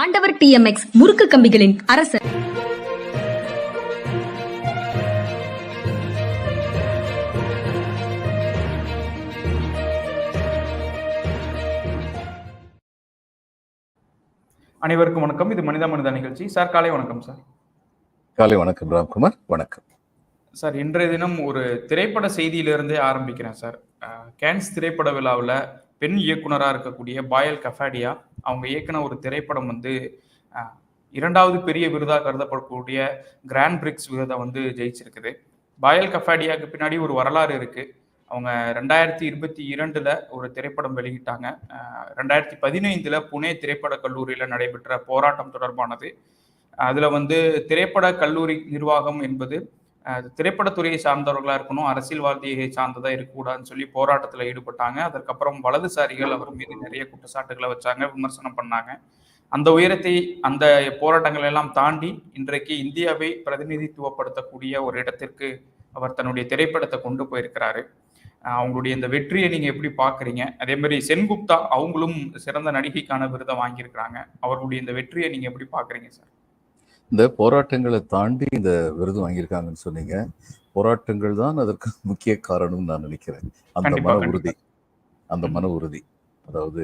ஆண்டவர் டிஎம்எக்ஸ் முறுக்கு கம்பிகளின் அரசர் அனைவருக்கும் வணக்கம். இது மனித மனித நிகழ்ச்சி. சார் காலை வணக்கம் சார். காலை வணக்கம் ராம்குமார் வணக்கம். சார் இன்றைய தினம் ஒரு திரைப்பட செய்தியிலிருந்தே ஆரம்பிக்கிறேன் சார். கேன்ஸ் திரைப்பட விழாவில் பெண் இயக்குனராக இருக்கக்கூடிய பாயல் கஃபாடியா அவங்க இயக்குன ஒரு திரைப்படம் வந்து இரண்டாவது பெரிய விருதாக கருதப்படக்கூடிய கிராண்ட் பிரிக்ஸ் விருதை வந்து ஜெயிச்சிருக்குது. பாயல் கஃபாடியாவுக்கு பின்னாடி ஒரு வரலாறு இருக்குது அவங்க ரெண்டாயிரத்தி இருபத்தி இரண்டில் ஒரு திரைப்படம் வெளியிட்டாங்க. ரெண்டாயிரத்தி பதினைந்தில் புனே திரைப்பட கல்லூரியில் நடைபெற்ற போராட்டம் தொடர்பானது. அதில் வந்து திரைப்பட கல்லூரி நிர்வாகம் என்பது திரைப்படத்துறையை சார்ந்தவர்களாக இருக்கணும் அரசியல்வாதியை சார்ந்ததாக இருக்கக்கூடாதுன்னு சொல்லி போராட்டத்தில் ஈடுபட்டாங்க. அதற்கப்புறம் வலதுசாரிகள் அவர் மீது நிறைய குற்றச்சாட்டுகளை வச்சாங்க விமர்சனம் பண்ணாங்க. அந்த உயரத்தை அந்த போராட்டங்கள் எல்லாம் தாண்டி இன்றைக்கு இந்தியாவை பிரதிநிதித்துவப்படுத்தக்கூடிய ஒரு இடத்திற்கு அவர் தன்னுடைய திரைப்படத்தை கொண்டு போயிருக்கிறாரு. அவங்களுடைய இந்த வெற்றியை நீங்க எப்படி பாக்குறீங்க அதே மாதிரி சென்குப்தா அவங்களும் சிறந்த நடிகைக்கான விருதை வாங்கியிருக்கிறாங்க. அவர்களுடைய இந்த வெற்றியை நீங்க எப்படி பாக்குறீங்க சார்? இந்த போராட்டங்களை தாண்டி இந்த விருது வாங்கியிருக்காங்கன்னு சொன்னீங்க. போராட்டங்கள் தான் அதற்கு முக்கிய காரணம்னு நான் நினைக்கிறேன். அந்த மன உறுதி. அந்த மன உறுதி. அதாவது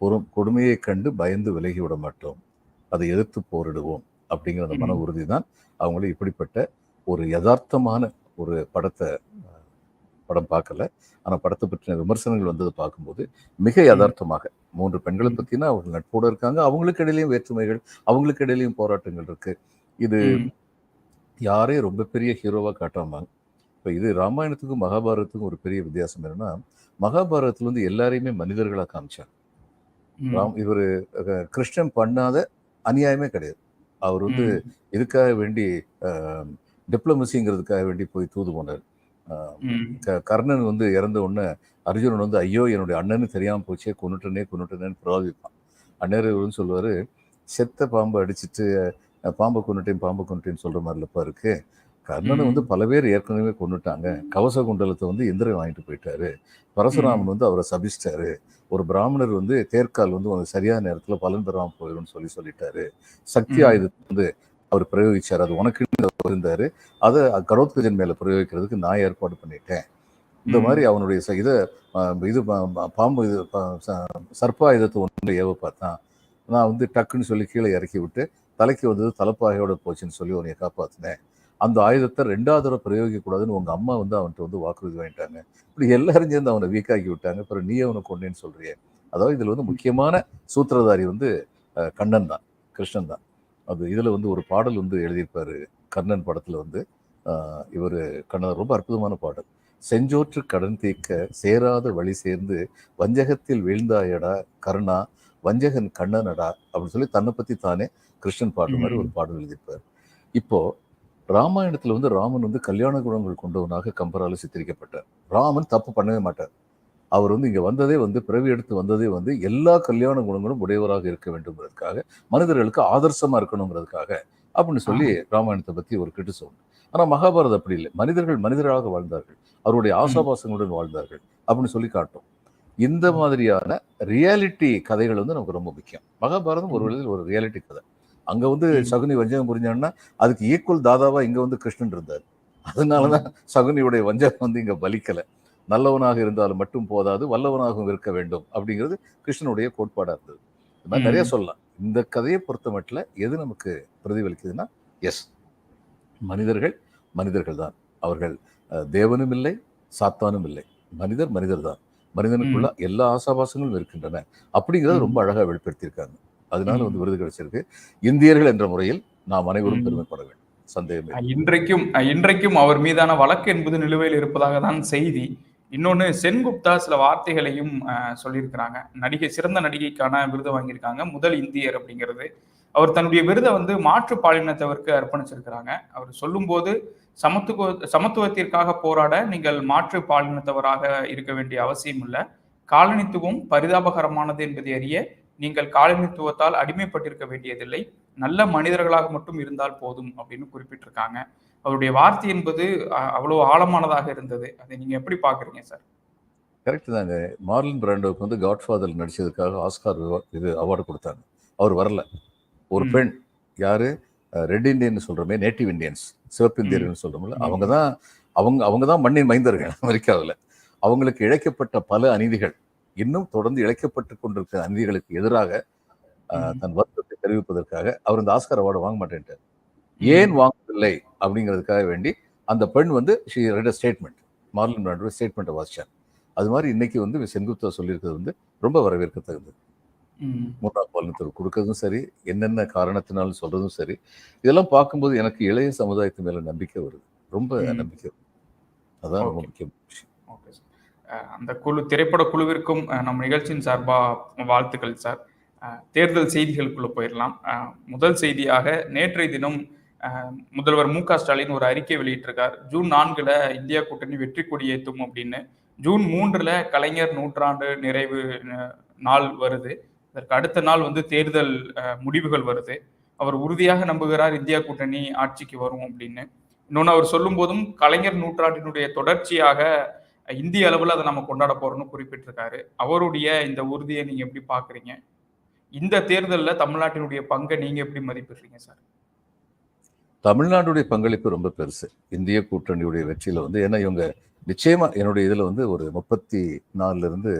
ஒரு கொடுமையை கண்டு பயந்து விலகி விட மாட்டோம். அதை எதிர்த்து போரிடுவோம் அப்படிங்கிற அந்த மன. உறுதி தான் அவங்கள இப்படிப்பட்ட ஒரு யதார்த்தமான ஒரு படத்தை படம் பார்க்கல ஆனா படத்தை பற்றின விமர்சனங்கள் வந்ததை பார்க்கும்போது மிக யதார்த்தமாக மூன்று பெண்களை. பத்தினா அவங்க நட்போடு இருக்காங்க அவங்களுக்கு இடையிலையும் வேற்றுமைகள் அவங்களுக்கு இடையிலையும் போராட்டங்கள் இருக்கு இது. யாரையும் ரொம்ப பெரிய ஹீரோவா காட்டாம இப்போ இது ராமாயணத்துக்கும் மகாபாரதத்துக்கும் ஒரு பெரிய வித்தியாசம் என்னன்னா மகாபாரதத்துல வந்து எல்லாரையுமே மனிதர்களா காமிச்சாங்க. ராம் இவர் கிருஷ்ணன் பண்ணாத அநியாயமே கிடையாது அவர் வந்து. இதுக்காக வேண்டி டிப்ளமசிங்கிறதுக்காக வேண்டி போய் தூது போனார் கர்ணன் வந்து இறந்த உடனே அர்ஜுனன் வந்து ஐயோ என்னுடைய அண்ணனு தெரியாம போச்சே கொண்டுட்டனே கொண்டுட்டனேன்னு பிரவாதிப்பான் அண்ணர் இவருன்னு சொல்லுவாரு செத்த பாம்பை அடிச்சிட்டு பாம்பை கொண்டுட்டேன் பாம்பை கொண்டுட்டேன்னு சொல்ற மாதிரி இல்லப்பா இருக்கு. கர்ணனை. வந்து பல பேர் ஏற்கனவே கொண்டுட்டாங்க கவச குண்டலத்தை வந்து இந்திரன் வாங்கிட்டு போயிட்டாரு. பரசுராமன் வந்து அவரை சபிச்சிட்டாரு. ஒரு பிராமணர் வந்து தேர்க்கால் வந்து சரியான நேரத்துல பலன் பெறாம போயிடும்னு சொல்லி சொல்லிட்டாரு. சக்தி. ஆயுதத்தை வந்து அவர் பிரயோகிச்சார். அது உனக்குன்னு அவர் இருந்தாரு. அதை கரோத்கஜன் மேல பிரயோகிக்கிறதுக்கு நான் ஏற்பாடு பண்ணிட்டேன். இந்த. மாதிரி அவனுடைய இதை இது பாம்பு இது சர்ப்பாயுதத்தை ஒன்று ஏவ பார்த்தான் நான் வந்து டக்குன்னு சொல்லி கீழே இறக்கி விட்டு தலைக்கு வந்தது தலைப்பாகையோட போச்சுன்னு சொல்லி உன்னை காப்பாத்தினேன். அந்த ஆயுதத்தை ரெண்டாவது தடவை பிரயோகிக்க கூடாதுன்னு உங்க அம்மா வந்து அவன்கிட்ட வந்து வாக்குறுதி வாங்கிட்டாங்க. இப்படி எல்லாரும் சேர்ந்து அவனை வீக்காக்கி விட்டாங்க. அப்புறம் நீ அவனை கொண்டேன்னு சொல்றியே? அதாவது இதுல வந்து முக்கியமான சூத்திரதாரி வந்து கண்ணன் தான் கிருஷ்ணன் தான். அது இதுல வந்து ஒரு பாடல் வந்து எழுதியிருப்பாரு கர்ணன் படத்துல வந்து. இவரு கண்ணன் ரொம்ப அற்புதமான பாடல். செஞ்சோற்று கடன் தீர்க்க சேராத வழி சேர்ந்து வஞ்சகத்தில் வீழ்ந்தாயடா கருணா வஞ்சகன் கண்ணனடா அப்படின்னு சொல்லி தன்னை பத்தி தானே கிருஷ்ணன் பாடுற மாதிரி ஒரு பாடல் எழுதியிருப்பார். இப்போ ராமாயணத்துல வந்து ராமன் வந்து கல்யாண குணங்கள் கொண்டவனாக கம்பரால சித்தரிக்கப்பட்டார் ராமன் தப்பு பண்ணவே மாட்டார். அவர் வந்து இங்க வந்ததே வந்து பிறவி எடுத்து வந்ததே வந்து எல்லா கல்யாண குணங்களும் உடையவராக இருக்க வேண்டும்ங்கிறதுக்காக மனிதர்களுக்கு ஆதர்சமா இருக்கணுங்கிறதுக்காக அப்படின்னு சொல்லி ராமாயணத்தை பத்தி ஒரு கிரிட்டிசம் உண்டு. ஆனா மகாபாரதம் அப்படி இல்லை. மனிதர்கள் மனிதராக வாழ்ந்தார்கள். அவருடைய ஆசாபாசங்களுடன் வாழ்ந்தார்கள் அப்படின்னு சொல்லி காட்டும். இந்த மாதிரியான ரியாலிட்டி கதைகள் வந்து நமக்கு ரொம்ப முக்கியம். மகாபாரதம் ஒரு வழியில் ஒரு ரியாலிட்டி கதை. அங்க வந்து. சகுனி வஞ்சகம் புரிஞ்சான்னா அதுக்கு ஈக்குவல் தாதாவா இங்க வந்து கிருஷ்ணன் இருந்தார். அதனாலதான் சகுனியுடைய வஞ்சகம் வந்து இங்க பலிக்கல. நல்லவனாக இருந்தாலும் மட்டும் போதாது வல்லவனாகவும் இருக்க வேண்டும் அப்படிங்கிறது கிருஷ்ணனுடைய கோட்பாடா இருந்தது. இந்த மாதிரி நிறைய. சொல்லலாம். இந்த கதையை பொறுத்த மட்டும் எது நமக்கு பிரதிபலிக்குதுன்னா எஸ் மனிதர்கள் மனிதர்கள் தான். அவர்கள் தேவனும் இல்லை சாத்தானும் இல்லை. மனிதர் மனிதர் தான். மனிதனுக்குள்ள எல்லா ஆசாபாசங்களும் இருக்கின்றன. அப்படிங்கிறத. ரொம்ப அழகா வெளிப்படுத்தியிருக்காங்க. அதனால. வந்து விருது கிடைச்சிருக்கு. இந்தியர்கள் என்ற முறையில் நாம் அனைவரும். பெருமைப்பட வேண்டும். சந்தேகமே. இன்றைக்கும் இன்றைக்கும் அவர் மீதான வழக்கு என்பது நிலுவையில் இருப்பதாக தான் செய்தி. இன்னொன்று சென்குப்தா சில வார்த்தைகளையும் சொல்லியிருக்கிறாங்க. நடிகை சிறந்த நடிகைக்கான விருதை வாங்கியிருக்காங்க முதல் இந்தியர் அப்படிங்கிறது. அவர் தன்னுடைய விருதை வந்து மாற்று பாலினத்தவருக்கு அர்ப்பணிச்சிருக்கிறாங்க. அவர் சொல்லும்போது சமத்துவ சமத்துவத்திற்காக போராட நீங்கள் மாற்று பாலினத்தவராக இருக்க வேண்டிய அவசியம் இல்லை. காலனித்துவம் பரிதாபகரமானது என்பதை அறிய நீங்கள் காலனித்துவத்தால் அடிமைப்பட்டிருக்க வேண்டியதில்லை. நல்ல மனிதர்களாக மட்டும் இருந்தால் போதும் அப்படின்னு குறிப்பிட்டிருக்காங்க. அவருடைய வார்த்தை என்பது அவ்வளவு ஆழமானதாக இருந்தது. அதை நீங்க எப்படி பாக்குறீங்க சார்? கரெக்ட் தாங்க. மார்லன் பிராண்டோவுக்கு வந்து காட்ஃபாதர் நடிச்சதுக்காக ஆஸ்கார் இது அவார்டு கொடுத்தாங்க. அவர் வரல. ஒரு. பெண் யாரு? ரெட் இண்டியன் சொல்றோமே நேட்டிவ் இந்தியன்ஸ் சிவப்பு இந்தியர்கள் சொல்றோம்ல. அவங்க தான் அவங்க அவங்க தான் மண்ணின் மைந்தர்கள் அமெரிக்காவில். அவங்களுக்கு இழைக்கப்பட்ட பல அநீதிகள் இன்னும் தொடர்ந்து இழைக்கப்பட்டு கொண்டிருக்கிற அநீதிகளுக்கு எதிராக. தன் வருத்தத்தை தெரிவிப்பதற்காக அவர் இந்த ஆஸ்கார் அவார்டு வாங்க மாட்டேன்ட்டார். ஏன் வாங்கவில்லை அப்படிங்கிறதுக்காக வேண்டி அந்த பெண் வந்து ஷீ ரெட் ஸ்டேட்மெண்ட் மார்லன் பிராண்டோட ஸ்டேட்மெண்ட்டை வாசிச்சார் அது மாதிரி இன்னைக்கு வந்து செங்குப்தா சொல்லியிருக்கிறது வந்து ரொம்ப வரவேற்கத்தகுது ம். மூன்றாம் பாலினத்திற்கு கொடுக்கறதும் சரி என்னென்ன காரணத்தினாலும் சொல்றதும் சரி இதெல்லாம் பார்க்கும்போது எனக்கு இளைய சமுதாயத்து மேல நம்பிக்கை வருது ரொம்ப. நம்பிக்கை. அதான் ரொம்ப. முக்கியம் ஓகே சார் அந்த குழு திரைப்பட குழுவிற்கும் நம்ம நிகழ்ச்சியின் சார்பா வாழ்த்துக்கள் சார் தேர்தல் செய்திகளுக்குள்ள போயிடலாம் முதல் செய்தியாக நேற்றைய தினம் முதல்வர் மு க ஸ்டாலின் ஒரு அறிக்கை வெளியிட்டிருக்கார். ஜூன் நான்குல இந்தியா கூட்டணி வெற்றி கொடி ஏற்றும் அப்படின்னு. ஜூன் மூன்றுல கலைஞர் நூற்றாண்டு நிறைவு நாள் வருது. அதற்கு அடுத்த நாள் வந்து தேர்தல் முடிவுகள் வருது. அவர் உறுதியாக நம்புகிறார் இந்தியா கூட்டணி ஆட்சிக்கு வரும் அப்படின்னு. இன்னொன்று அவர் சொல்லும் போதும் கலைஞர் நூற்றாண்டினுடைய தொடர்ச்சியாக இந்திய அளவில் அதை நம்ம கொண்டாட போறோம்னு குறிப்பிட்டிருக்காரு. அவருடைய இந்த உறுதியை நீங்க எப்படி பாக்குறீங்க? இந்த தேர்தலில் தமிழ்நாட்டினுடைய பங்கை நீங்க எப்படி மதிப்பிடுறீங்க சார்? தமிழ்நாடுடைய பங்களிப்பு ரொம்ப பெருசு. இந்திய கூட்டணியுடைய வெற்றியில வந்து ஏன்னா இவங்க நிச்சயமா என்னுடைய இதுல வந்து ஒரு முப்பத்தி நாலுல இருந்து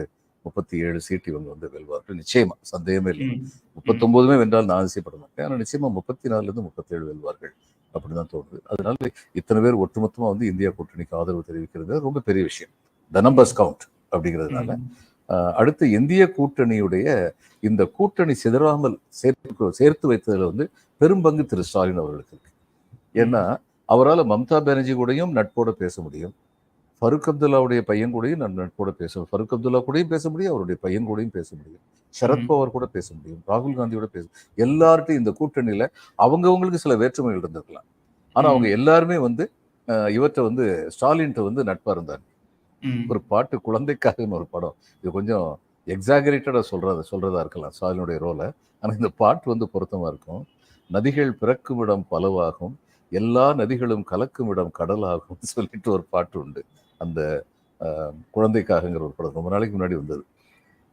முப்பத்தி ஏழு சீட்டு இவங்க வந்து வெல்வார்கள். நிச்சயமா சந்தேகமே இல்லை. ம், முப்பத்தொன்பதுமே வென்றால் நான் அதிசயப்பட மாட்டேன். ஆனால் நிச்சயமா முப்பத்தி நாலுல இருந்து முப்பத்தேழு வெல்வார்கள். அப்படிதான் தோணுது. அதனால இத்தனை பேர் ஒட்டுமொத்தமா வந்து இந்தியா கூட்டணிக்கு ஆதரவு தெரிவிக்கிறது ரொம்ப பெரிய விஷயம். த நம்பர்ஸ் கவுண்ட் அப்படிங்கிறதுனால. அடுத்து இந்திய கூட்டணியுடைய இந்த கூட்டணி சிதறாமல் சேர்த்து சேர்த்து வைத்ததுல வந்து பெரும்பங்கு திரு ஸ்டாலின் அவர்களுக்கு இருக்கு. ஏன்னா அவரால் மம்தா பானர்ஜி கூடயும் நட்போட பேச முடியும். ஃபருக் அப்துல்லாவுடைய பையன் கூடயும் நான் நட்போட பேச ஃபருக் அப்துல்லா கூடயும் பேச முடியும் அவருடைய பையன் கூடயும் பேச முடியும். சரத்பவார் கூட பேச முடியும். ராகுல் காந்தியோட பேச எல்லார்ட்டையும் இந்த கூட்டணியில அவங்கவங்களுக்கு சில வேற்றுமைகள் இருந்திருக்கலாம். ஆனா அவங்க எல்லாருமே வந்து இவர்ட்ட வந்து ஸ்டாலின்ட்ட வந்து நட்பா இருந்தாங்க ஒரு பாட்டு குழந்தைக்காகன்னு ஒரு படம். இது கொஞ்சம் எக்ஸாகரேட்டடா சொல்றத சொல்றதா இருக்கலாம் ஸ்டாலினுடைய ரோலை ஆனா இந்த பாட்டு வந்து பொருத்தமா இருக்கும். நதிகள் பிறக்கும் இடம் பலவாகும். எல்லா நதிகளும் கலக்கும் இடம் கடலாகும் சொல்லிட்டு ஒரு பாட்டு உண்டு. அந்த குழந்தைக்காகங்கிற ஒரு படம் ரொம்ப நாளைக்கு முன்னாடி வந்தது.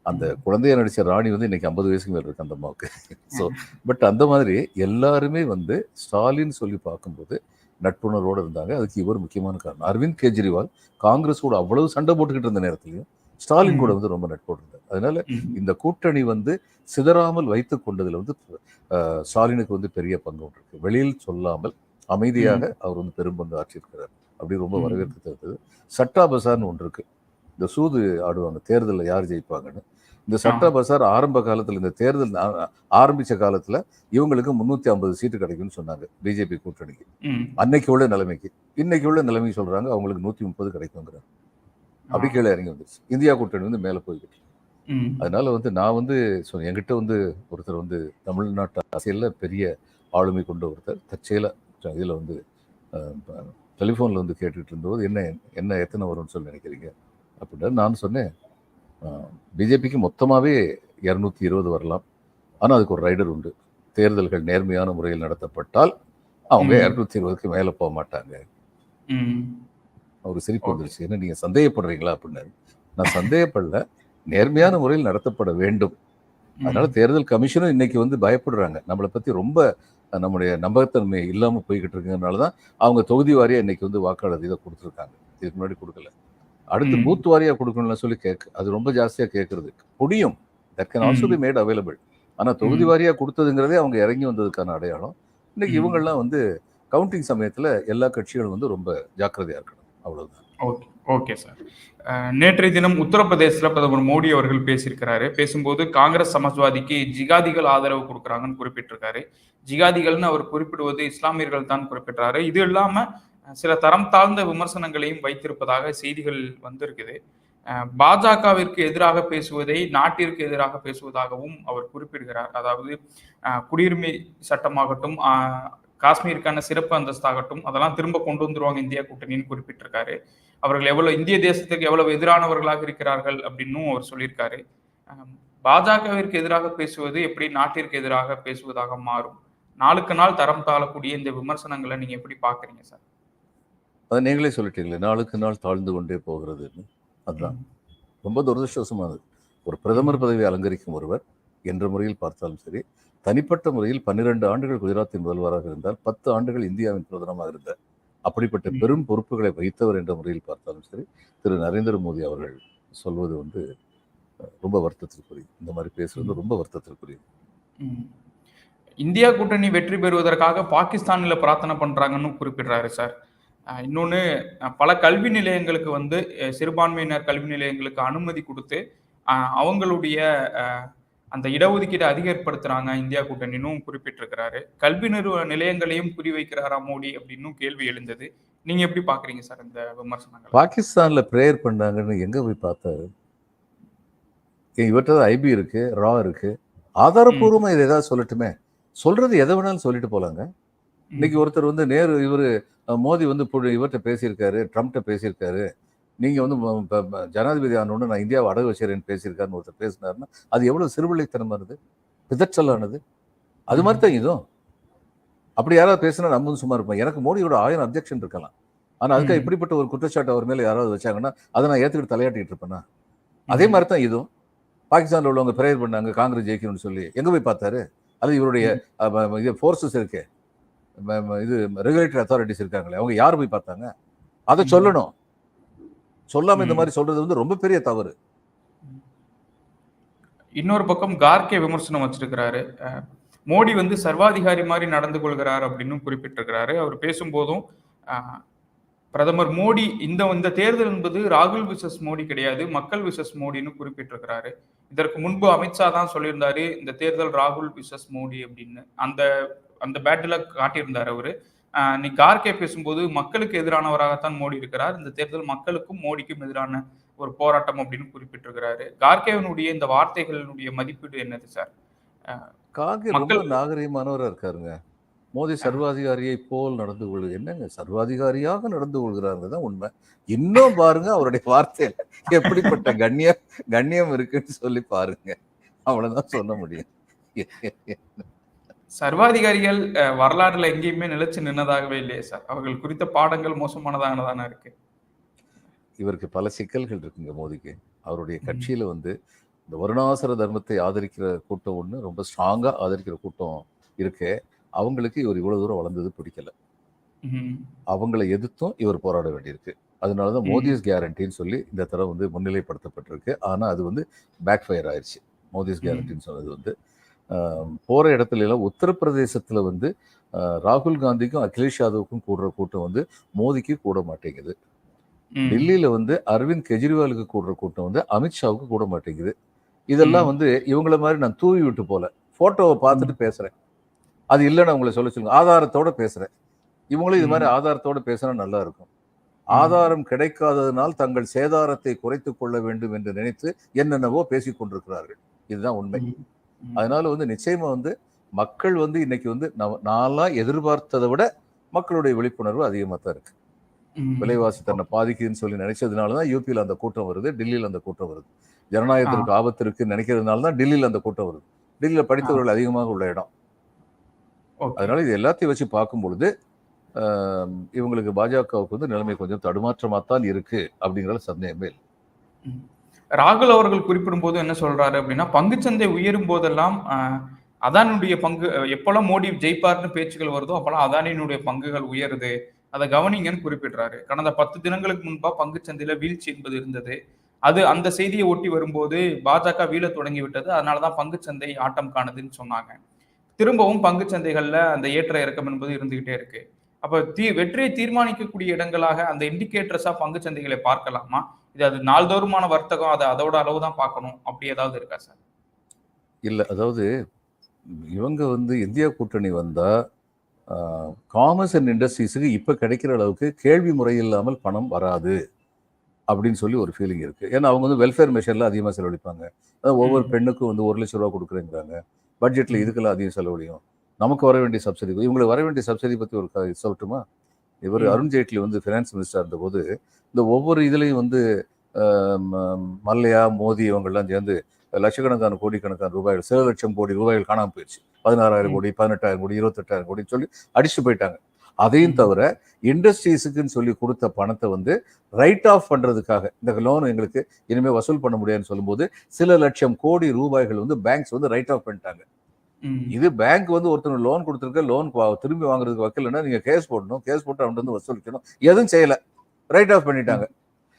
அந்த குழந்தைய நடிச்ச ராணி வந்து இன்னைக்கு ஐம்பது வயசுக்கு மேல இருக்கு அந்த அம்மாவுக்கு. ஸோ பட் அந்த மாதிரி எல்லாருமே வந்து ஸ்டாலின் சொல்லி பார்க்கும்போது நட்புணர்வோடு இருந்தாங்க. அதுக்கு இவர் முக்கியமான காரணம். அரவிந்த் கெஜ்ரிவால் காங்கிரஸ் கூட அவ்வளவு சண்டை போட்டுக்கிட்டு இருந்த நேரத்திலையும் ஸ்டாலின் கூட வந்து ரொம்ப நட்போடு இருந்தார். அதனால இந்த கூட்டணி வந்து சிதறாமல் வைத்து கொண்டதுல வந்து ஸ்டாலினுக்கு வந்து பெரிய பங்கு ஒன்று இருக்கு. வெளியில் சொல்லாமல் அமைதியாக அவர் வந்து பெரும்பங்கு ஆற்றியிருக்கிறார். அப்படி ரொம்ப ம். வரவேற்கத்தக்கது. சட்டா பசார்னு ஒன்று இருக்கு. இந்த சூது ஆடுவாங்க தேர்தலில் யார் ஜெயிப்பாங்கன்னு. இந்த சட்டா பசார் ஆரம்ப காலத்துல இந்த தேர்தல் ஆரம்பிச்ச காலத்துல இவங்களுக்கு முன்னூத்தி ஐம்பது சீட்டு கிடைக்கும்னு சொன்னாங்க பிஜேபி கூட்டணிக்கு. அன்னைக்கு உள்ள நிலைமைக்கு. இன்னைக்கு உள்ள நிலைமைக்கு சொல்றாங்க அவங்களுக்கு நூத்தி முப்பது கிடைக்குங்கிறாங்க அப்படி கீழே இறங்கி வந்துருச்சு. இந்தியா கூட்டணி வந்து மேல போய்கிட்டு அதனால வந்து நான் வந்து சொன்னேன் என்கிட்ட வந்து ஒருத்தர் வந்து தமிழ்நாட்டு அரசியல்ல பெரிய ஆளுமை கொண்ட ஒருத்தர் தற்செயல இதுல வந்து டெலிஃபோனில் வந்து கேட்டுட்டு இருந்தபோது என்ன என்ன எத்தனை வரும்னு சொல்லி நினைக்கிறீங்க? அப்படின்னா நான் சொன்னேன் பிஜேபிக்கு மொத்தமாகவே இரநூத்தி இருபது வரலாம். ஆனால் அதுக்கு ஒரு ரைடர் உண்டு. தேர்தல்கள் நேர்மையான முறையில் நடத்தப்பட்டால் அவங்க. இரநூத்தி இருபதுக்கு மேலே போக மாட்டாங்க. ஒரு சிரிப்பு. வந்துருச்சு. என்ன நீங்கள் சந்தேகப்படுறீங்களா? அப்படின்னாரு. நான் சந்தேகப்படல. நேர்மையான முறையில் நடத்தப்பட வேண்டும். அதனால தேர்தல் கமிஷனும் இன்னைக்கு வந்து பயப்படுறாங்க. நம்மளை பத்தி ரொம்ப நம்முடைய நம்பகத்தன்மை இல்லாம போய்கிட்டு இருக்கிறதுனால தான் அவங்க தொகுதி வாரியா இன்னைக்கு வந்து வாக்காளர் இதை கொடுத்துருக்காங்க. இதுக்கு முன்னாடி கொடுக்கல. அடுத்து. பூத் வாரியா கொடுக்கணும்னு சொல்லி கேட்க அது ரொம்ப ஜாஸ்தியா கேட்கறது. முடியும் that can also be made available ஆனா தொகுதி ம். வாரியா கொடுத்ததுங்கிறதே அவங்க இறங்கி வந்ததுக்கான அடையாளம். இன்னைக்கு. இவங்கெல்லாம் வந்து கவுண்டிங் சமயத்துல எல்லா கட்சிகளும் வந்து ரொம்ப ஜாக்கிரதையா இருக்கணும். அவ்வளவுதான். Okay okay sir. நேற்றைய தினம் உத்தரப்பிரதேசத்தில் பிரதமர் மோடி அவர்கள் பேசியிருக்கிறாரு. பேசும்போது காங்கிரஸ் சமாஜ்வாதிக்கு ஜிகாதிகள் ஆதரவு கொடுக்குறாங்கன்னு குறிப்பிட்டிருக்காரு. ஜிகாதிகள்னு அவர் குறிப்பிடுவது இஸ்லாமியர்கள் தான் குறிப்பிட்டாரு இது இல்லாம சில தரம் தாழ்ந்த விமர்சனங்களையும் வைத்திருப்பதாக செய்திகள் வந்திருக்குது. பாஜகவிற்கு எதிராக பேசுவதை நாட்டிற்கு எதிராக பேசுவதாகவும் அவர் குறிப்பிடுகிறார். அதாவது குடியுரிமை சட்டமாகட்டும் காஷ்மீருக்கான சிறப்பு அந்தஸ்தாகட்டும் அதெல்லாம் திரும்ப கொண்டு வந்துருவாங்க இந்தியா கூட்டணின்னு குறிப்பிட்டிருக்காரு. அவர்கள் எவ்வளவு இந்திய தேசத்துக்கு எவ்வளவு எதிரானவர்களாக இருக்கிறார்கள் அப்படின்னும் அவர் சொல்லியிருக்காரு. பாஜகவிற்கு எதிராக பேசுவது எப்படி நாட்டிற்கு எதிராக பேசுவதாக மாறும்? நாளுக்கு நாள் தரம் தாழக்கூடிய இந்த விமர்சனங்களை நீங்க எப்படி பாக்குறீங்க சார்? அது நீங்களே சொல்லிட்டீங்களே நாளுக்கு நாள் தாழ்ந்து கொண்டே போகிறதுன்னு. அதுதான். ரொம்ப துரதிருஷ்டவசமானது ஒரு பிரதமர் பதவியை அலங்கரிக்கும் ஒருவர் என்ற முறையில் பார்த்தாலும் சரி தனிப்பட்ட முறையில் பன்னிரண்டு ஆண்டுகள் குஜராத்தின் முதல்வராக இருந்தால் பத்து ஆண்டுகள் இந்தியாவின் பிரதமராக இருந்தார். அப்படிப்பட்ட. பெரும் பொறுப்புகளை வகித்தவர் என்ற முறையில் பார்த்தாலும் சரி திரு நரேந்திர மோடி அவர்கள் சொல்வது வந்து ரொம்ப வருத்தத்திற்குரிய இந்த மாதிரி பேசுறது ரொம்ப வருத்தத்திற்குரிய ம். இந்தியா கூட்டணி வெற்றி பெறுவதற்காக பாகிஸ்தானில் பிரார்த்தனை பண்றாங்கன்னு குறிப்பிடுறாரு சார் அஹ் பல கல்வி நிலையங்களுக்கு வந்து சிறுபான்மையினர் கல்வி நிலையங்களுக்கு அனுமதி கொடுத்து அவங்களுடைய அந்த இடஒதுக்கீட்டை அதிகப்படுத்துறாங்க இந்தியா கூட்டணினும் குறிப்பிட்டிருக்கிறாரு. கல்வி நிறுவ நிலையங்களையும் குறிவைக்கிறாரா மோடி அப்படின்னும் கேள்வி எழுந்தது. நீங்க எப்படி பாக்குறீங்க சார் இந்த விமர்சனங்கள்? பாகிஸ்தான்ல பிரேயர் பண்ணாங்கன்னு எங்க போய் பார்த்தாரு? தான் ஐபி இருக்கு ரா இருக்கு. ஆதாரப்பூர்வமா இதை ஏதாவது சொல்லட்டுமே. சொல்றது எதை வேணாலும் சொல்லிட்டு போலாங்க. இன்னைக்கு ஒருத்தர் வந்து நேரு இவர் மோடி வந்து இவர்கிட்ட பேசியிருக்காரு ட்ரம்ப்ட்ட பேசியிருக்காரு. நீங்க வந்து ஜனாதிபதி ஆனோன்னு நான் இந்தியாவை அடகு வச்சுறேன்னு பேசியிருக்காருன்னு ஒருத்தர் பேசினாருன்னா அது எவ்வளவு சிறுபிள்ளைத்தனமானது பிதற்றலானது? அது மாதிரி தான் இதுவும். அப்படி யாராவது பேசினா நம்மளும் சும்மா இருப்போம். எனக்கு மோடியோட ஆயிரம் அப்ஜெக்ஷன் இருக்கலாம். ஆனா அதுக்காக. இப்படிப்பட்ட ஒரு குற்றச்சாட்டு அவர் மேல யாராவது வச்சாங்கன்னா அதை நான் ஏத்துக்கிட்டு தலையாட்டிட்டு இருப்பேனா? அதே மாதிரி தான் இதுவும். பாகிஸ்தான்ல உள்ளவங்க பிரேயர் பண்ணாங்க காங்கிரஸ் ஜெயிக்கணும்னு சொல்லி. எங்க போய் பார்த்தாரு? அது இவருடைய இது ஃபோர்ஸஸ் இருக்கு. இது ரெகுலேட்டரி அத்தாரிட்டிஸ் இருக்காங்களே அவங்க யார் போய் பார்த்தாங்க? அதை. சொல்லணும். சொல்லாம இந்த. மாதிரி சொல்றது வந்து ரொம்ப பெரிய தவறு. இன்னொரு பக்கம் கார்கே விமர்சனம் வச்சிருக்கிறாரு. மோடி வந்து சர்வாதிகாரி மாதிரி நடந்து கொள்கிறார் அப்படின்னு குறிப்பிட்டிருக்கிறாரு. அவர் பேசும்போதும் பிரதமர் மோடி இந்த இந்த தேர்தல் என்பது ராகுல் விசஸ் மோடி கிடையாது மக்கள் விசஸ் மோடின்னு குறிப்பிட்டிருக்கிறாரு. இதற்கு முன்பு அமித்ஷா தான் சொல்லியிருந்தாரு இந்த தேர்தல் ராகுல் விசஸ் மோடி அப்படின்னு. அந்த அந்த பேட்டில் காட்டியிருந்தார் அவரு. இன்னைக்கு கார்கே பேசும்போது மக்களுக்கு எதிரானவராகத்தான் மோடி இருக்கிறார். இந்த தேர்தல் மக்களுக்கும் மோடிக்கும் எதிரான ஒரு போராட்டம் அப்படின்னு குறிப்பிட்டிருக்கிறாரு. கார்கேவனுடைய இந்த வார்த்தைகளினுடைய மதிப்பீடு என்னது சார்? ரொம்ப மக்கள்- நாகரிகமானவரா இருக்காருங்க. மோடி சர்வாதிகாரியை போல் நடந்து கொள்ளு என்னங்க சர்வாதிகாரியாக நடந்து கொள்கிறாருங்க தான் உண்மை. இன்னும் பாருங்க அவருடைய வார்த்தையில எப்படிப்பட்ட கண்ணியம் கண்ணியம் இருக்குன்னு சொல்லி பாருங்க. அவ்வளவுதான் சொல்ல முடியும். சர்வாதிகாரிகள் வரலாறுல எங்கேயுமே நிலைச்சு நின்னதாகவே இல்லையே சார். அவர்கள் குறித்த பாடங்கள் மோசமானதாக தானே இருக்கு. இவருக்கு பல சிக்கல்கள் இருக்குங்க மோடிக்கு. அவருடைய கட்சியில வந்து இந்த வருணாசுர தர்மத்தை ஆதரிக்கிற கூட்டம் ஒண்ணு ரொம்ப ஸ்ட்ராங்கா ஆதரிக்கிற கூட்டம் இருக்கு. அவங்களுக்கு இவர் இவ்வளவு தூரம் வளர்ந்தது பிடிக்கல. அவங்களை எதிர்த்தும் இவர் போராட வேண்டியிருக்கு. அதனாலதான். மோதிஸ் கேரண்டின்னு சொல்லி இந்த தடவை வந்து முன்னிலைப்படுத்தப்பட்டிருக்கு. ஆனா அது வந்து பேக் ஃபயர் ஆயிடுச்சு மோதிஸ். கேரண்டின்னு சொன்னது வந்து ஆஹ், போற இடத்துல எல்லாம் உத்தரப்பிரதேசத்துல வந்து ராகுல் காந்திக்கும் அகிலேஷ் யாதவுக்கும் கூடுற கூட்டம் வந்து மோடிக்கு கூட மாட்டேங்குது. டெல்லியில வந்து அரவிந்த் கெஜ்ரிவாலுக்கு கூடுற கூட்டம் வந்து அமித்ஷாவுக்கு கூட மாட்டேங்குது. இதெல்லாம். வந்து இவங்கள மாதிரி நான் தூவி விட்டு போல. போட்டோவை பார்த்துட்டு பேசுறேன். அது இல்லைன்னு உங்களை சொல்ல சொல்லுங்க. ஆதாரத்தோட பேசுறேன். இவங்களும் இது மாதிரி ஆதாரத்தோட பேசினா நல்லா இருக்கும். ஆதாரம் கிடைக்காததனால் தங்கள் சேதாரத்தை குறைத்துக் கொள்ள வேண்டும் என்று நினைத்து என்னென்னவோ பேசிக் கொண்டிருக்கிறார்கள். இதுதான் உண்மை. அதனால வந்து நிச்சயமா வந்து மக்கள் வந்து இன்னைக்கு வந்து நான்லாம் எதிர்பார்த்ததை விட மக்களுடைய விழிப்புணர்வு அதிகமாக தான் இருக்கு. விலைவாசி தன்னை பாதிக்குதுன்னு சொல்லி நினைச்சதுனால தான் யூபியில் அந்த கூட்டம் வருது டெல்லியில் அந்த கூட்டம் வருது. ஜனநாயகத்திற்கு ஆபத்து இருக்குன்னு நினைக்கிறதுனால தான் டெல்லியில் அந்த கூட்டம் வருது. டெல்லியில் படித்தவர்கள் அதிகமாக உள்ள இடம். அதனால இது எல்லாத்தையும் வச்சு பார்க்கும் பொழுது இவங்களுக்கு பாஜகவுக்கு வந்து நிலைமை கொஞ்சம் தடுமாற்றமாக தான் இருக்கு அப்படிங்கிற சந்தேகமே இல்லை. ராகுல் அவர்கள் குறிப்பிடும் போது என்ன சொல்றாரு அப்படின்னா பங்குச்சந்தை உயரும் போதெல்லாம் அதானுடைய பங்கு எப்பெல்லாம் மோடி ஜெயிப்பார்னு பேச்சுக்கள் வருதோ அப்பெல்லாம் அதானியினுடைய பங்குகள் உயருது. அதை கவனிங்கன்னு குறிப்பிடுறாரு. கடந்த பத்து தினங்களுக்கு முன்பா பங்குச்சந்தையில வீழ்ச்சி என்பது இருந்தது. அது அந்த செய்தியை ஒட்டி வரும்போது பாஜக வீழ தொடங்கி விட்டது அதனாலதான் பங்குச்சந்தை ஆட்டம் காணுதுன்னு சொன்னாங்க. திரும்பவும் பங்குச்சந்தைகள்ல அந்த ஏற்ற இறக்கம் என்பது இருந்துகிட்டே இருக்கு. அப்ப தீ வெற்றியை தீர்மானிக்கக்கூடிய இடங்களாக அந்த இண்டிகேட்டர்ஸா பங்குச்சந்தைகளை பார்க்கலாமா? இது அது நாள்தோறுமான வர்த்தகம் அதை அதோட அளவு தான் பார்க்கணும். அப்படி ஏதாவது இருக்கா சார்? இல்லை அதாவது இவங்க வந்து இந்தியா கூட்டணி வந்தா காமர்ஸ் அண்ட் இண்டஸ்ட்ரீஸுக்கு இப்போ கிடைக்கிற அளவுக்கு கேள்வி முறை இல்லாமல் பணம் வராது அப்படின்னு சொல்லி ஒரு ஃபீலிங் இருக்கு. ஏன்னா அவங்க வந்து வெல்ஃபேர் மெஷர்ல அதிகமாக செலவழிப்பாங்க. அதாவது ஒவ்வொரு. பெண்ணுக்கும் வந்து ஒரு லட்ச ரூபா கொடுக்குறேங்கிறாங்க. பட்ஜெட்ல ம். இதுக்கெல்லாம் அதிகம் செலவழியும். நமக்கு வர வேண்டிய சப்சிடி இவங்களுக்கு வர வேண்டிய சப்சிடி பத்தி ஒரு சொல்லட்டுமா? இவர் ம். அருண் ஜேட்லி வந்து ஃபினான்ஸ் மினிஸ்டர் இருந்தபோது இந்த ஒவ்வொரு இதுலையும் வந்து மல்லையா மோடி இவங்கெல்லாம் சேர்ந்து லட்சக்கணக்கான கோடிக்கணக்கான ரூபாய்கள் சில லட்சம் கோடி ரூபாய்கள் காணாம போயிடுச்சு பதினாறாயிரம். கோடி பதினெட்டாயிரம் கோடி இருபத்தெட்டாயிரம் கோடி சொல்லி அடிச்சுட்டு போயிட்டாங்க அதையும். தவிர இண்டஸ்ட்ரீஸுக்குன்னு சொல்லி கொடுத்த பணத்தை வந்து ரைட் ஆஃப் பண்றதுக்காக இந்த லோன் எங்களுக்கு இனிமே வசூல் பண்ண முடியாதுன்னு சொல்லும்போது சில லட்சம் கோடி ரூபாய்கள் வந்து பேங்க்ஸ் வந்து ரைட் ஆஃப் பண்ணிட்டாங்க. இது பேங்க் வந்து ஒருத்தர் லோன் கொடுத்துருக்க லோன் திரும்பி வாங்குறதுக்கு வைக்கலன்னா நீங்க கேஸ் போடணும். கேஸ் போட்டு அவன் வந்து வசூலிக்கணும். எதுவும் செய்யல. ரைட் ஆஃப் பண்ணிட்டாங்க.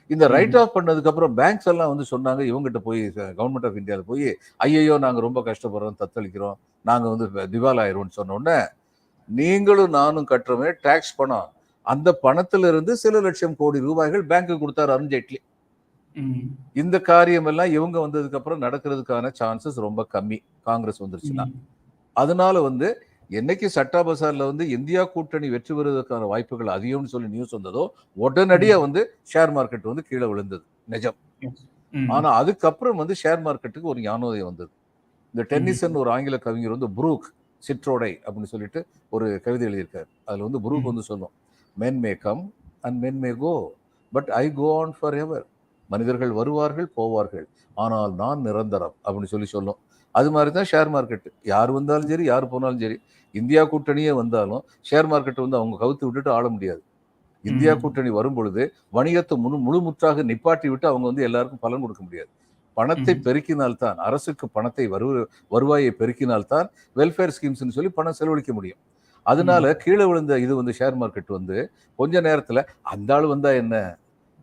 இந்த ரைட் ஆஃப் பண்ணதுக்கு அப்புறம் பேங்க்ஸ் எல்லாம் வந்து சொன்னாங்க இவங்ககிட்ட போய் கவர்மெண்ட் ஆஃப் இந்தியாவில் போய் ஐயையோ நாங்க ரொம்ப கஷ்டப்படுறோம் தத்தளிக்கிறோம். நாங்க வந்து திவால் ஆயிரும்னு சொன்ன உடனே நீங்களும் நானும் கட்டுறமே டாக்ஸ் பணம். அந்த பணத்துல இருந்து சில லட்சம் கோடி ரூபாய்கள் பேங்க்கு கொடுத்தாரு அருண்ஜேட்லி. இந்த காரியம் எல்லாம் இவங்க வந்ததுக்கு அப்புறம் நடக்கிறதுக்கான சான்சஸ் ரொம்ப கம்மி. காங்கிரஸ் வந்துருச்சுன்னா. அதனால வந்து என்னைக்கு சட்டா பசார்ல வந்து இந்தியா கூட்டணி வெற்றி பெறுவதற்கான வாய்ப்புகள் அதிகம்னு சொல்லி நியூஸ் வந்ததோ உடனடியா வந்து ஷேர் மார்க்கெட் வந்து கீழே விழுந்தது நிஜம். ம். ஆனா அதுக்கப்புறம் வந்து ஷேர் மார்க்கெட்டுக்கு ஒரு ஞானோதயம் வந்தது. இந்த டென்னிசன் ஒரு ஆங்கில கவிஞர் வந்து புரூக் சிற்றோடை அப்படின்னு சொல்லிட்டு ஒரு கவிதை எழுதியிருக்காரு. அதுல வந்து புரூக். வந்து சொல்லும் men may come and men may go but I go on forever மனிதர்கள் வருவார்கள் போவார்கள். ஆனால் நான் நிரந்தரம் அப்படின்னு சொல்லி சொல்லும். அது மாதிரி தான் ஷேர் மார்க்கெட் யார் வந்தாலும் சரி யார் போனாலும் சரி. இந்தியா கூட்டணியே வந்தாலும் ஷேர் மார்க்கெட் வந்து அவங்க கவுத்து விட்டுட்டு ஆள முடியாது. இந்தியா. கூட்டணி வரும் பொழுது வணிகத்தை முழு முழுமுற்றாக நிப்பாட்டி விட்டு அவங்க வந்து எல்லாருக்கும் பலன் கொடுக்க முடியாது. பணத்தை. பெருக்கினால்தான் அரசுக்கு பணத்தை வரு வருவாயை பெருக்கினால்தான் வெல்ஃபேர் ஸ்கீம்ஸ்னு சொல்லி பணம் செலவழிக்க முடியும். அதனால கீழே விழுந்த இது வந்து ஷேர் மார்க்கெட் வந்து கொஞ்ச நேரத்துல அந்த ஆள் வந்தா என்ன?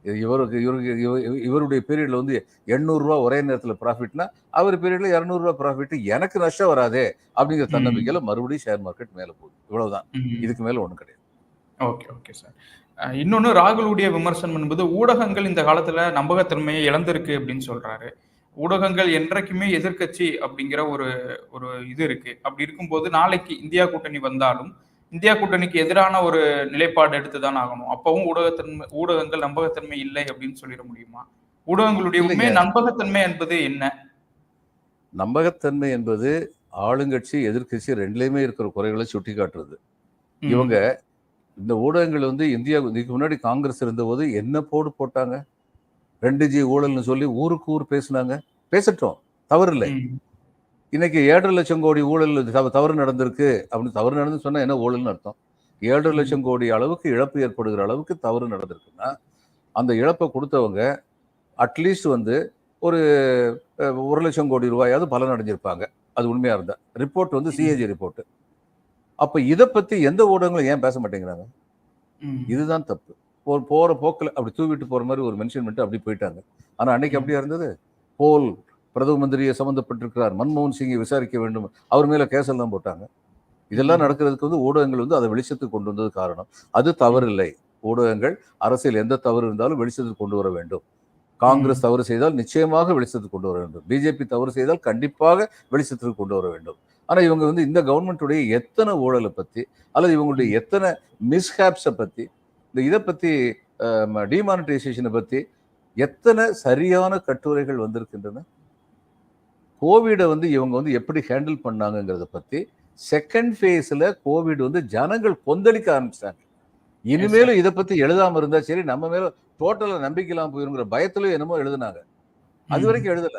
இவருக்கு இவருக்கு இவ- இவருடைய பீரியட்ல வந்து எண்ணூறு ரூபா ஒரே நேரத்துல ப்ராஃபிட்னா அவர் பீரியட்ல இருநூறு ரூபா ப்ராஃபிட் எனக்கு நஷ்டம் வராதே அப்படிங்கிற. தன்னம்பிக்கையில மறுபடியும் ஷேர் மார்க்கெட் மேல போகுது. இவ்வளவுதான். இதுக்கு மேல ஒண்ணும் கிடையாது. ஓகே ஓகே சார் அஹ் இன்னொன்னு ராகுலுடைய விமர்சனம் என்பது ஊடகங்கள் இந்த காலத்துல நம்பகத்தன்மையை இழந்திருக்கு அப்படின்னு சொல்றாரு. ஊடகங்கள் என்றைக்குமே எதிர்க்கட்சி அப்படிங்கிற ஒரு ஒரு இது இருக்கு. அப்படி இருக்கும்போது நாளைக்கு இந்தியா கூட்டணி வந்தாலும் இந்தியா கூட்டணிக்கு எதிரான ஒரு நிலைப்பாடு எடுத்துதான் ஆகணும். அப்பவும் ஊடகத்தன்மை ஊடகங்கள் நம்பகத்தன்மை இல்லை அப்படின்னு சொல்லிட முடியுமா? ஊடகங்களுடைய உண்மை. நம்பகத்தன்மை என்பது என்ன? நம்பகத்தன்மை என்பது ஆளுங்கட்சி எதிர்க்கட்சி ரெண்டுலயுமே இருக்கிற குறைகளை சுட்டி காட்டுறது. இவங்க இந்த ஊடகங்கள் வந்து இந்தியா இதுக்கு முன்னாடி காங்கிரஸ் இருந்தபோது என்ன போடு போட்டாங்க? ரெண்டு ஜி ஊழல்னு சொல்லி ஊருக்கு ஊர் பேசுனாங்க. பேசட்டும். தவறு இல்லை ம். இன்னைக்கு ஏழரை லட்சம் கோடி ஊழல் தவ- தவறு நடந்திருக்கு அப்படின்னு தவறு நடந்து சொன்னா என்ன ஊழல்னு அர்த்தம்? ஏழரை. லட்சம் கோடி அளவுக்கு இழப்பு ஏற்படுகிற அளவுக்கு தவறு நடந்திருக்குன்னா அந்த இழப்பை கொடுத்தவங்க அட்லீஸ்ட் வந்து ஒரு ஒரு லட்சம் கோடி ரூபாயாவது பலன் அடைஞ்சிருப்பாங்க. அது உண்மையா இருந்தா. ரிப்போர்ட் வந்து சிஏஜி ரிப்போர்ட் அப்ப இதை பத்தி எந்த ஊடகங்களும் ஏன் பேச மாட்டேங்கிறாங்க. இதுதான் தப்பு. போ போற போக்கில் அப்படி தூவிட்டு போற மாதிரி ஒரு மென்ஷன் பண்ணிட்டு அப்படி போயிட்டாங்க. ஆனா அன்னைக்கு அப்படியா இருந்தது? போல் பிரதம மந்திரியை சம்பந்தப்பட்டிருக்கிறார். மன்மோகன் சிங்கை விசாரிக்க வேண்டும். அவர் மேல கேஸெல்லாம் போட்டாங்க. இதெல்லாம் நடக்கிறதுக்கு வந்து ஊடகங்கள் வந்து அதை வெளிச்சத்துக்கு கொண்டு வந்தது காரணம். அது தவறில்லை. ஊடகங்கள் அரசியல் எந்த தவறு இருந்தாலும் வெளிச்சத்துக்கு கொண்டு வர வேண்டும். காங்கிரஸ் தவறு செய்தால் நிச்சயமாக வெளிச்சத்துக்கு கொண்டு வர வேண்டும். பிஜேபி தவறு செய்தால் கண்டிப்பாக வெளிச்சத்துக்கு கொண்டு வர வேண்டும். ஆனா இவங்க வந்து இந்த கவர்மெண்ட்டுடைய எத்தனை ஊழலை பத்தி அல்லது இவங்களுடைய எத்தனை மிஸ்ஹேப்ஸை பத்தி இந்த இதை பத்தி டிமானிட்டைசேஷனை பத்தி எத்தனை சரியான கட்டுரைகள் வந்திருக்கின்றன? கோவிடை வந்து இவங்க வந்து எப்படி ஹேண்டில் பண்ணாங்கங்கிறத பத்தி செகண்ட் ஃபேஸ்ல கோவிட் வந்து ஜனங்கள் கொந்தளிக்க ஆரம்பிச்சிட்டாங்க. இனிமேலும் இதை பத்தி எழுதாம இருந்தா சரி நம்ம மேல டோட்டலா நம்பிக்கை இல்லாம போயிருங்கிற பயத்துல என்னமோ எழுதுனாங்க. அது. வரைக்கும் எழுதல.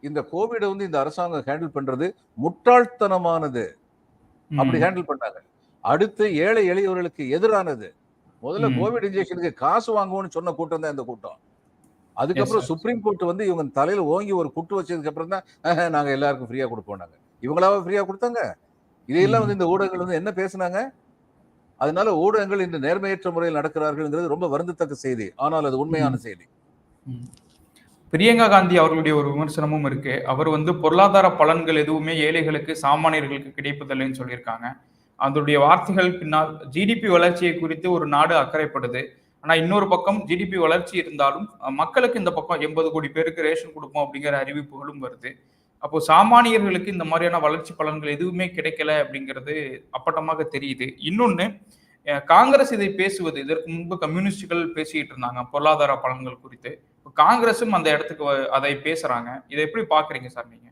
இந்த கோவிடை வந்து இந்த அரசாங்கம் ஹேண்டில் பண்றது முட்டாள்தனமானது. அப்படி. ஹேண்டில் பண்ணாங்க. அடுத்து ஏழை எளியவர்களுக்கு எதிரானது. முதல்ல. கோவிட் இன்ஜெக்ஷனுக்கு காசு வாங்குவோம்னு சொன்ன கூட்டம் தான் இந்த கூட்டம். அதுக்கப்புறம். சுப்ரீம் கோர்ட் வந்து இவங்க தலையில ஓங்கி ஒரு குட்டு வச்சதுக்கு அப்புறம் தான் "ஆஹா, நாங்க எல்லாருக்கும் ஃப்ரீயா கொடுப்போம் நாங்க. இவங்களாவே ஃப்ரீயா கொடுத்தாங்க. இதையெல்லாம். வந்து இந்த ஊடகங்கள் வந்து என்ன பேசுனாங்க? அதனால ஊடகங்கள் இந்த நேர்மையற்ற முறையில் நடக்கிறார்கள்ங்கிறது ரொம்ப வருந்தத்தக்க செய்தி. ஆனால் அது உண்மையான செய்தி. பிரியங்கா காந்தி அவர்களுடைய ஒரு விமர்சனமும் இருக்கு. அவர் வந்து பொருளாதார பலன்கள் எதுவுமே ஏழைகளுக்கு சாமானியர்களுக்கு கிடைப்பதில்லைன்னு சொல்லியிருக்காங்க. அதனுடைய வார்த்தைகள் பின்னால் ஜிடிபி வளர்ச்சியை குறித்து ஒரு நாடு அக்கறைப்படுது. ஆனா இன்னொரு பக்கம் ஜிடிபி வளர்ச்சி இருந்தாலும் மக்களுக்கு இந்த பக்கம் எண்பது கோடி பேருக்கு ரேஷன் கொடுப்போம் அப்படிங்கிற அறிவிப்புகளும் வருது. அப்போ சாமானியர்களுக்கு இந்த மாதிரியான வளர்ச்சி பலன்கள் எதுவுமே கிடைக்கல அப்படிங்கிறது அப்பட்டமாக தெரியுது. இன்னொன்னு காங்கிரஸ் இதை பேசுவது இதற்கு முன்பு கம்யூனிஸ்டுகள் பேசிக்கிட்டு இருந்தாங்க பொருளாதார பலன்கள் குறித்து. காங்கிரஸும் அந்த இடத்துக்கு அதை பேசுறாங்க. இதை எப்படி பாக்குறீங்க சார் நீங்க?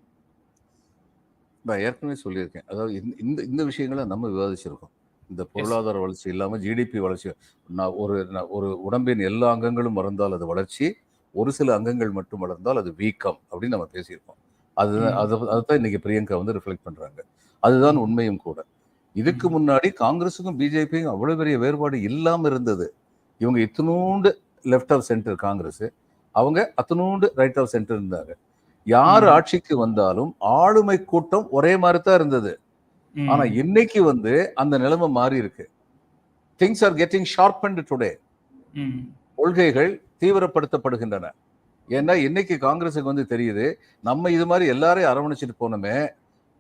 நான் ஏற்கனவே சொல்லியிருக்கேன். அதாவது இந்த- இந்த இந்த விஷயங்களை நம்ம விவாதிச்சிருக்கோம். இந்த பொருளாதார வளர்ச்சி இல்லாம ஜிடிபி வளர்ச்சி. நான் ஒரு ஒரு உடம்பின் எல்லா அங்கங்களும் வளர்ந்தால் அது வளர்ச்சி ஒரு சில அங்கங்கள் மட்டும் வளர்ந்தால் அது வீக்கம் அப்படின்னு நம்ம பேசியிருக்கோம். அதுதான் ம். அதை அதுதான் இன்னைக்கு பிரியங்கா வந்து ரிஃப்ளெக்ட் பண்றாங்க. அதுதான் உண்மையும் கூட. இதுக்கு முன்னாடி காங்கிரஸுக்கும் பிஜேபிக்கும் அவ்வளவு பெரிய வேறுபாடு இல்லாம இருந்தது. இவங்க இத்தினூண்டு லெஃப்ட் ஆஃப் சென்டர் காங்கிரஸ். அவங்க அத்தனூண்டு ரைட் ஆஃப் சென்டர் இருந்தாங்க. யார். ஆட்சிக்கு வந்தாலும் ஆளுமை கூட்டம் ஒரே மாதிரி தான் இருந்தது. ஆனா இன்னைக்கு வந்து அந்த நிலைமை மாறி இருக்கு. Things are getting sharpened today. கொள்கைகள் தீவிரப்படுத்தப்படுகின்றன. ஏன்னா இன்னைக்கு காங்கிரஸுக்கு வந்து தெரியுது நம்ம இது மாதிரி எல்லாரையும் அரவணைச்சிட்டு போனோமே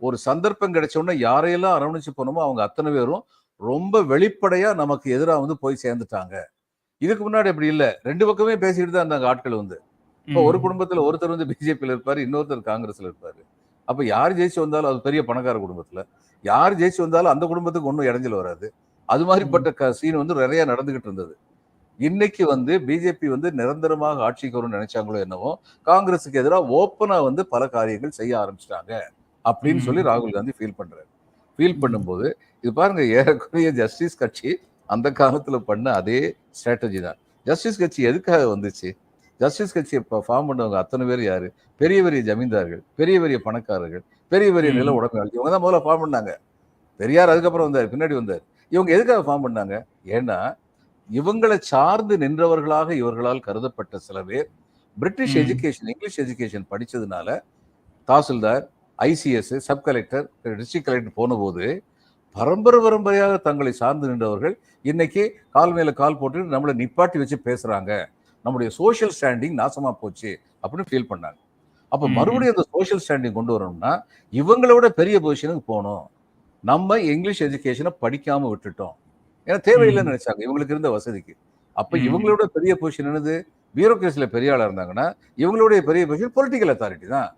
ஒரு சந்தர்ப்பம் கிடைச்ச உடனே யாரையெல்லாம் அரவணைச்சு போனோமோ அவங்க அத்தனை பேரும் ரொம்ப வெளிப்படையா நமக்கு எதிராக வந்து போய் சேர்ந்துட்டாங்க. இதுக்கு முன்னாடி அப்படி இல்ல. ரெண்டு பக்கமே பேசிக்கிட்டு தான் இருந்தாங்க ஆட்கள் வந்து. இப்போ ஒரு. குடும்பத்துல ஒருத்தர் வந்து பிஜேபியில் இருப்பாரு இன்னொருத்தர் காங்கிரஸ்ல இருப்பாரு. அப்ப யார் ஜெயிச்சு வந்தாலும் அது பெரிய பணக்கார குடும்பத்துல. யார் ஜெயிச்சு வந்தாலும் அந்த குடும்பத்துக்கு ஒன்றும் இடைஞ்சல் வராது. அது மாதிரிப்பட்ட சீன் வந்து நிறைய நடந்துகிட்டு இருந்தது. இன்னைக்கு வந்து பிஜேபி வந்து நிரந்தரமாக ஆட்சிக்கு வரும்னு நினைச்சாங்களோ என்னவோ காங்கிரஸுக்கு எதிராக ஓப்பனா வந்து பல காரியங்கள் செய்ய ஆரம்பிச்சிட்டாங்க அப்படின்னு. சொல்லி ராகுல் காந்தி ஃபீல் பண்றாரு. ஃபீல் பண்ணும்போது இது பாருங்க ஏறக்குறைய ஜஸ்டிஸ் கட்சி அந்த காலத்துல பண்ண அதே ஸ்ட்ராட்டஜி தான். ஜஸ்டிஸ் கட்சி எதுக்காக வந்துச்சு? ஜஸ்டிஸ் கட்சி இப்போ ஃபார்ம் பண்ணவங்க அத்தனை பேர் யாரு? பெரிய பெரிய ஜமீன்தார்கள் பெரிய பெரிய பணக்காரர்கள் பெரிய பெரிய. நில உடமையாளர்கள் இவங்க தான் முதல்ல ஃபார்ம் பண்ணாங்க. பெரியார் அதுக்கப்புறம் வந்தார் பின்னாடி வந்தார். இவங்க எதுக்காக ஃபார்ம் பண்ணாங்க? ஏன்னா இவங்களை சார்ந்து நின்றவர்களாக இவர்களால் கருதப்பட்ட சில பேர் பிரிட்டிஷ். எஜுகேஷன் இங்கிலீஷ் எஜுகேஷன் படிச்சதுனால tahsildar ICS sub collector district collector போனபோது பரம்பரை பரம்பரையாக தங்களை சார்ந்து நின்றவர்கள் இன்னைக்கு கால் மேல கால் போட்டு நம்மளை நிப்பாட்டி வச்சு பேசுறாங்க. நம்முடைய சோஷியல் ஸ்டாண்டிங் நாசமா போச்சு அப்படின்னு ஃபீல் பண்ணாங்க. அப்ப. மறுபடியும் அந்த சோஷியல் ஸ்டாண்டிங் கொண்டு வரணும்னா இவங்களோட பெரிய பொசிஷனுக்கு போகணும். நம்ம இங்கிலீஷ் எஜுகேஷனை படிக்காம விட்டுட்டோம். ஏன்னா தேவையில்லைன்னு. நினைச்சாங்க. இவங்களுக்கு இருந்த வசதிக்கு. அப்ப. இவங்களோட பெரிய பொசிஷன் என்னது? பியூரோக்ரஸில பெரிய ஆளா இருந்தாங்கன்னா இவங்களுடைய பெரிய பொசிஷன் பொலிட்டிக்கல் அத்தாரிட்டி தான்.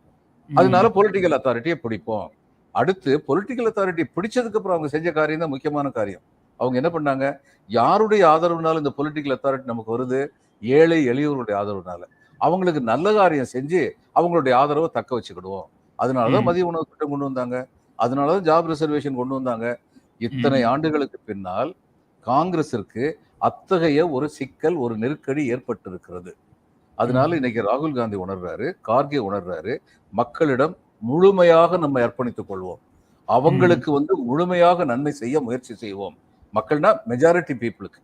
அதனால பொலிட்டிக்கல் அத்தாரிட்டியை பிடிப்போம். அடுத்து பொலிட்டிக்கல் அத்தாரிட்டி பிடிச்சதுக்கு அப்புறம் அவங்க செஞ்ச காரியம் தான் முக்கியமான காரியம். அவங்க என்ன பண்ணாங்க? யாருடைய ஆதரவுனால இந்த பொலிட்டிக்கல் அத்தாரிட்டி நமக்கு வருது? ஏழை எளியவர்களுடைய ஆதரவுனால. அவங்களுக்கு நல்ல காரியம் செஞ்சு அவங்களுடைய ஆதரவை தக்க வச்சுக்கிடுவோம். அதனாலதான் ம். மதிய உணவு திட்டம் கொண்டு வந்தாங்க. அதனாலதான் ஜாப் ரிசர்வேஷன் கொண்டு வந்தாங்க. இத்தனை. ஆண்டுகளுக்கு பின்னால் காங்கிரசிற்கு அத்தகைய ஒரு சிக்கல் ஒரு நெருக்கடி ஏற்பட்டிருக்கிறது. அதனால. இன்னைக்கு ராகுல் காந்தி உணர்றாரு கார்கே உணர்றாரு மக்களிடம் முழுமையாக நம்ம அர்ப்பணித்துக் கொள்வோம். அவங்களுக்கு வந்து முழுமையாக நன்மை செய்ய முயற்சி செய்வோம். மக்கள்னா மெஜாரிட்டி பீப்புளுக்கு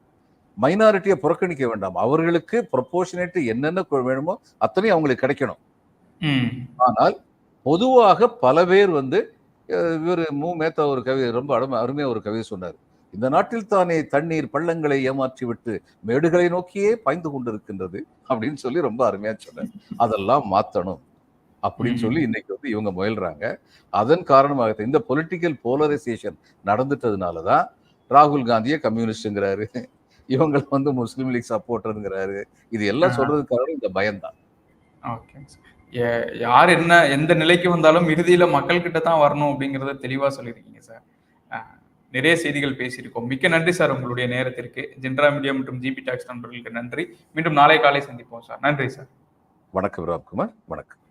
மைனாரிட்டியை புறக்கணிக்க வேண்டாம். அவர்களுக்கு ப்ரொபோர்ஷனேட் என்னென்ன வேணுமோ அத்தனையும் அவங்களுக்கு கிடைக்கணும். ஆனால் பொதுவாக பல பேர் வந்து இவர் மு. மேத்தா ஒரு கவி ரொம்ப அருமை அருமையா ஒரு கவிதை சொன்னார். இந்த நாட்டில் தானே தண்ணீர் பள்ளங்களை ஏமாற்றி விட்டு மேடுகளை நோக்கியே பாய்ந்து கொண்டிருக்கின்றது அப்படின்னு சொல்லி ரொம்ப அருமையா சொன்னார். அதெல்லாம் மாத்தணும் அப்படின்னு. சொல்லி இன்னைக்கு வந்து இவங்க முயல்றாங்க. அதன் காரணமாக இந்த பொலிட்டிக்கல் போலரைசேஷன் நடந்துட்டதுனாலதான் ராகுல் காந்தியை கம்யூனிஸ்ட்ங்கிறாரு. இவங்களை வந்து முஸ்லீம் லீக் சப்போர்ட்டருங்கிறாரு இது எல்லாம். சொல்றதுக்கு காரணம் இந்த பயம்தான். ஓகேங்க சார். யார் என்ன எந்த நிலைக்கு வந்தாலும் இறுதியில மக்கள் கிட்ட தான் வரணும் அப்படிங்கறத தெளிவா சொல்லியிருக்கீங்க சார். நிறைய செய்திகள் பேசியிருக்கோம். மிக்க நன்றி சார் உங்களுடைய நேரத்திற்கு. ஜென்ரா மீடியா மற்றும் ஜிபி டாக்ஸ் நண்பர்களுக்கு நன்றி. மீண்டும் நாளை காலை சந்திப்போம் சார். நன்றி சார். வணக்கம் ராம்குமார் வணக்கம்.